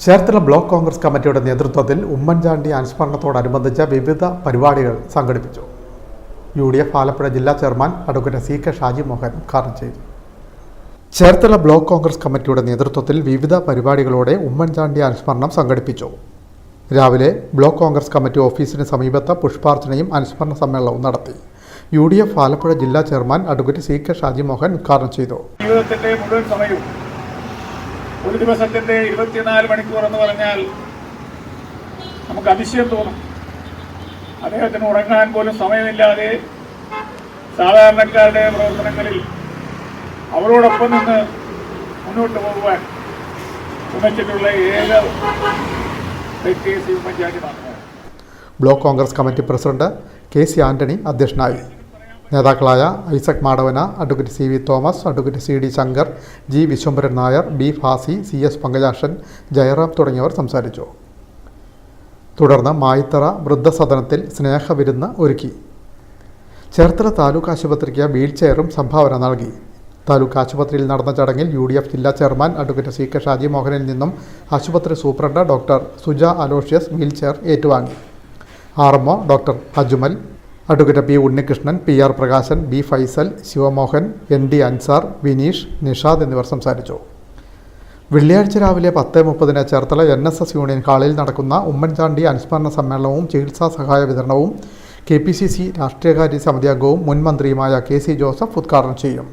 Cherthala block Congress കമ്മിറ്റിയുടെ നേതൃത്വത്തിൽ ഉമ്മൻചാണ്ടി അനുസ്മരണത്തോടനുബന്ധിച്ച വിവിധ പരിപാടികൾ സംഘടിപ്പിച്ചു. യു ഡി എഫ് ആലപ്പുഴ ജില്ലാ chairman advocate C K Shaji Mohan ഉദ്ഘാടനം ചെയ്തു. ചേർത്തല ബ്ലോക്ക് കോൺഗ്രസ് കമ്മിറ്റിയുടെ നേതൃത്വത്തിൽ വിവിധ പരിപാടികളോടെ ഉമ്മൻചാണ്ടി അനുസ്മരണം സംഘടിപ്പിച്ചു. രാവിലെ ബ്ലോക്ക് കോൺഗ്രസ് കമ്മിറ്റി ഓഫീസിന് സമീപത്ത് പുഷ്പാർച്ചനയും അനുസ്മരണ സമ്മേളനവും നടത്തി. യു ഡി എഫ് ആലപ്പുഴ ജില്ലാ chairman advocate C K Shaji Mohan ഉദ്ഘാടനം ചെയ്തു. ജീവിതത്തിന്റെ മുഴുവൻ സമയവും ഒരു ദിവസത്തിന്റെ ഇരുപത്തിനാല് മണിക്കൂർ എന്ന് പറഞ്ഞാൽ നമുക്ക് അതിശയം തോന്നും. അദ്ദേഹത്തിന് ഉറങ്ങാൻ പോലും സമയമില്ലാതെ സാധാരണക്കാരുടെ പ്രവർത്തനങ്ങളിൽ അവരോടൊപ്പം നിന്ന് മുന്നോട്ട് പോകുവാൻ ശ്രമിച്ചിട്ടുള്ള ഏക വ്യക്തി C Oommen Chandy block Congress committee president K C Antony അധ്യക്ഷനായി. നേതാക്കളായ Isaac Madavana advocate C V Thomas advocate C D Shankar G Vishwambharan Nair B Fasi C S Pankajakshan Jayaram തുടങ്ങിയവർ സംസാരിച്ചു. തുടർന്ന് മായിത്തറ വൃദ്ധസദനത്തിൽ സ്നേഹവിരുന്ന് ഒരുക്കി. ചേർത്തല താലൂക്ക് ആശുപത്രിക്ക് വീൽ ചെയറും സംഭാവന നൽകി. താലൂക്ക് ആശുപത്രിയിൽ നടന്ന ചടങ്ങിൽ യു ഡി എഫ് ജില്ലാ chairman advocate C K Shaji മോഹനിൽ നിന്നും ആശുപത്രി superintendent doctor Suja Aloysius wheel chair ഏറ്റുവാങ്ങി. R doctor Ajmal advocate P Unnikrishnan P R Prakashan B Faisal Sivamohan N D Ansar Vineesh Nishad എന്നിവർ സംസാരിച്ചു. വെള്ളിയാഴ്ച രാവിലെ പത്ത് മുപ്പതിന് Cherthala N S S union ഹാളിൽ നടക്കുന്ന ഉമ്മൻചാണ്ടി അനുസ്മരണ സമ്മേളനവും ചികിത്സാ സഹായ വിതരണവും കെ പി സി സി രാഷ്ട്രീയകാര്യ സമിതി അംഗവും മുൻ മന്ത്രിയുമായ കെ സി ജോസഫ് ഉദ്ഘാടനം ചെയ്യും.